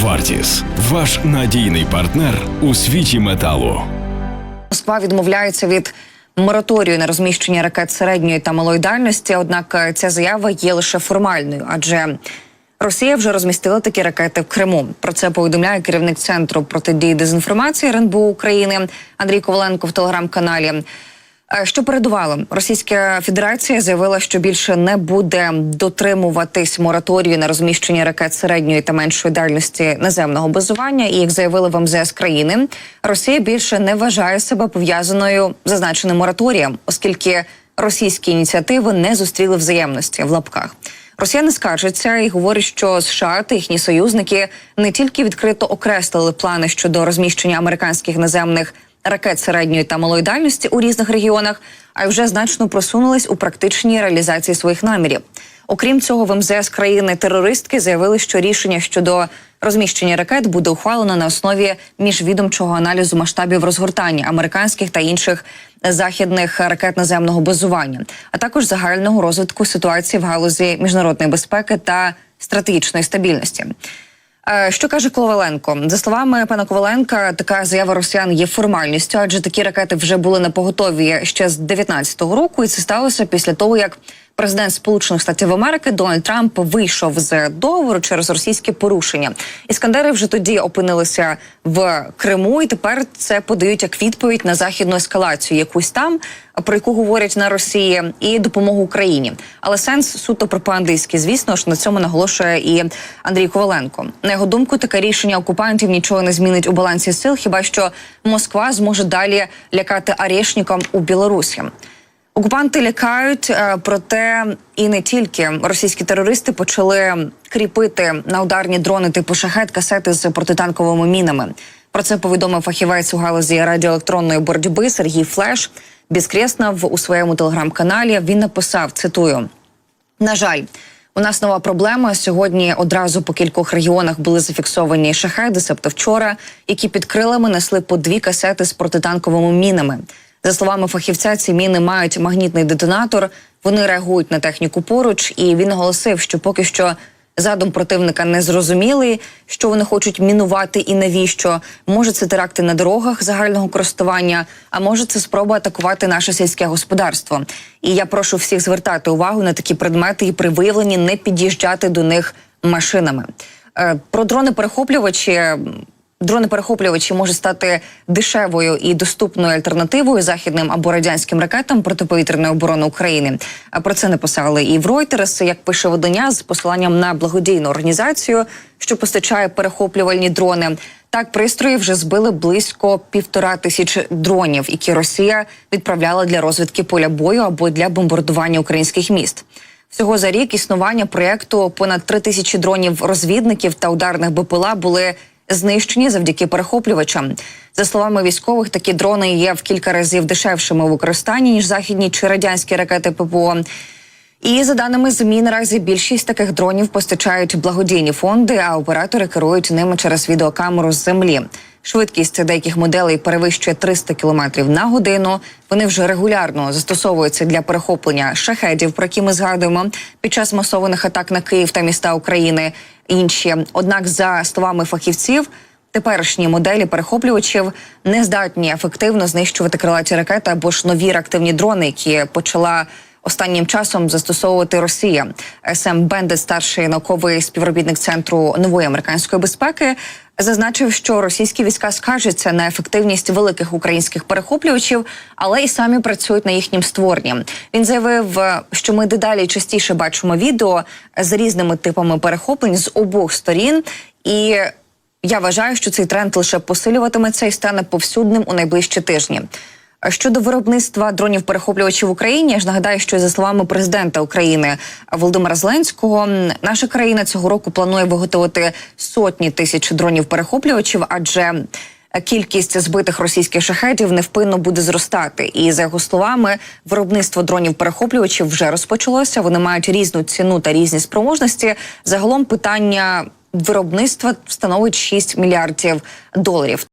Вартіс ваш надійний партнер у світі металу. Москва відмовляється від мораторію на розміщення ракет середньої та малої дальності. Однак е, ця заява є лише формальною, адже Росія вже розмістила такі ракети в Криму. Про це повідомляє керівник центру протидії дезінформації РНБО України Андрій Коваленко в телеграм-каналі. Е, Що передувало, Російська Федерація заявила, що більше не буде дотримуватись мораторію на розміщення ракет середньої та меншої дальності наземного базування. І як заявили в МЗС країни, Росія більше не вважає себе пов'язаною зазначеним мораторієм, оскільки російські ініціативи не зустріли взаємності в лапках. Росіяни скаржаться і говорять, що США та їхні союзники не тільки відкрито окреслили плани щодо розміщення американських наземних ракет середньої та малої дальності у різних регіонах, а й вже значно просунулись у практичній реалізації своїх намірів. Окрім цього, в МЗС країни терористки заявили, що рішення щодо розміщення ракет буде ухвалено на основі міжвідомчого аналізу масштабів розгортання американських та інших західних ракет наземного базування, а також загального розвитку ситуації в галузі міжнародної безпеки та стратегічної стабільності. Е, Що каже Коваленко? За словами пана Коваленка, така заява росіян є формальністю, адже такі ракети вже були на поготові ще з 19-го року, і це сталося після того, як президент Сполучених Штатів Америки Дональд Трамп вийшов з договору через російське порушення. Іскандери вже тоді опинилися в Криму, і тепер це подають як відповідь на західну ескалацію, якусь там про яку говорять на Росії, і допомогу Україні. Але сенс суто пропагандистський, звісно ж, на цьому наголошує і Андрій Коваленко. На його думку, таке рішення окупантів нічого не змінить у балансі сил, хіба що Москва зможе далі лякати арешникам у Білорусі. Окупанти лякають, е, проте і не тільки російські терористи почали кріпити на ударні дрони типу шахет касети з протитанковими мінами. Про це повідомив фахівець у галузі радіоелектронної боротьби Сергій Флеш. Біскреснов у своєму телеграм-каналі він написав: цитую: на жаль. У нас нова проблема. Сьогодні одразу по кількох регіонах були зафіксовані шахеди, себто вчора, які під крилами несли по дві касети з протитанковими мінами. За словами фахівця, ці міни мають магнітний детонатор. Вони реагують на техніку поруч, і він оголосив, що поки що задум противника не зрозумілий, що вони хочуть мінувати і навіщо. Може, це теракти на дорогах загального користування, а може, це спроба атакувати наше сільське господарство. І я прошу всіх звертати увагу на такі предмети і при виявленні не під'їжджати до них машинами. Е, Про дрони перехоплювачі. Дрони-перехоплювачі можуть стати дешевою і доступною альтернативою західним або радянським ракетам протиповітряної оборони України. А про це написали і в Reuters, як пише видання з посиланням на благодійну організацію, що постачає перехоплювальні дрони. Так, пристрої вже збили близько півтора тисяч дронів, які Росія відправляла для розвідки поля бою або для бомбардування українських міст. Всього за рік існування проєкту понад три тисячі дронів розвідників та ударних БПЛА були знищені завдяки перехоплювачам. За словами військових, такі дрони є в кілька разів дешевшими в використанні ніж західні чи радянські ракети ППО. І за даними ЗМІ, наразі більшість таких дронів постачають благодійні фонди, а оператори керують ними через відеокамеру з землі. Швидкість деяких моделей перевищує 300 км на годину. Вони вже регулярно застосовуються для перехоплення шахедів, про які ми згадуємо під час масованих атак на Київ та міста України. Інші однак, за словами фахівців. Теперішні моделі перехоплювачів не здатні ефективно знищувати крилаті ракети або ж нові реактивні дрони, які почала останнім часом застосовувати Росія. Сем Бендет, старший науковий співробітник центру нової американської безпеки, зазначив, що російські війська скаржаться на ефективність великих українських перехоплювачів, але й самі працюють на їхнім створенні. Він заявив, що ми дедалі частіше бачимо відео з різними типами перехоплень з обох сторін і. Я вважаю, що цей тренд лише посилюватиметься і стане повсюдним у найближчі тижні. Щодо виробництва дронів перехоплювачів в Україні, я ж нагадаю, що за словами президента України Володимира Зеленського, наша країна цього року планує виготовити сотні тисяч дронів перехоплювачів, адже кількість збитих російських шахетів невпинно буде зростати. І за його словами, виробництво дронів перехоплювачів вже розпочалося. Вони мають різну ціну та різні спроможності. Загалом питання виробництва становить 6 мільярдів доларів.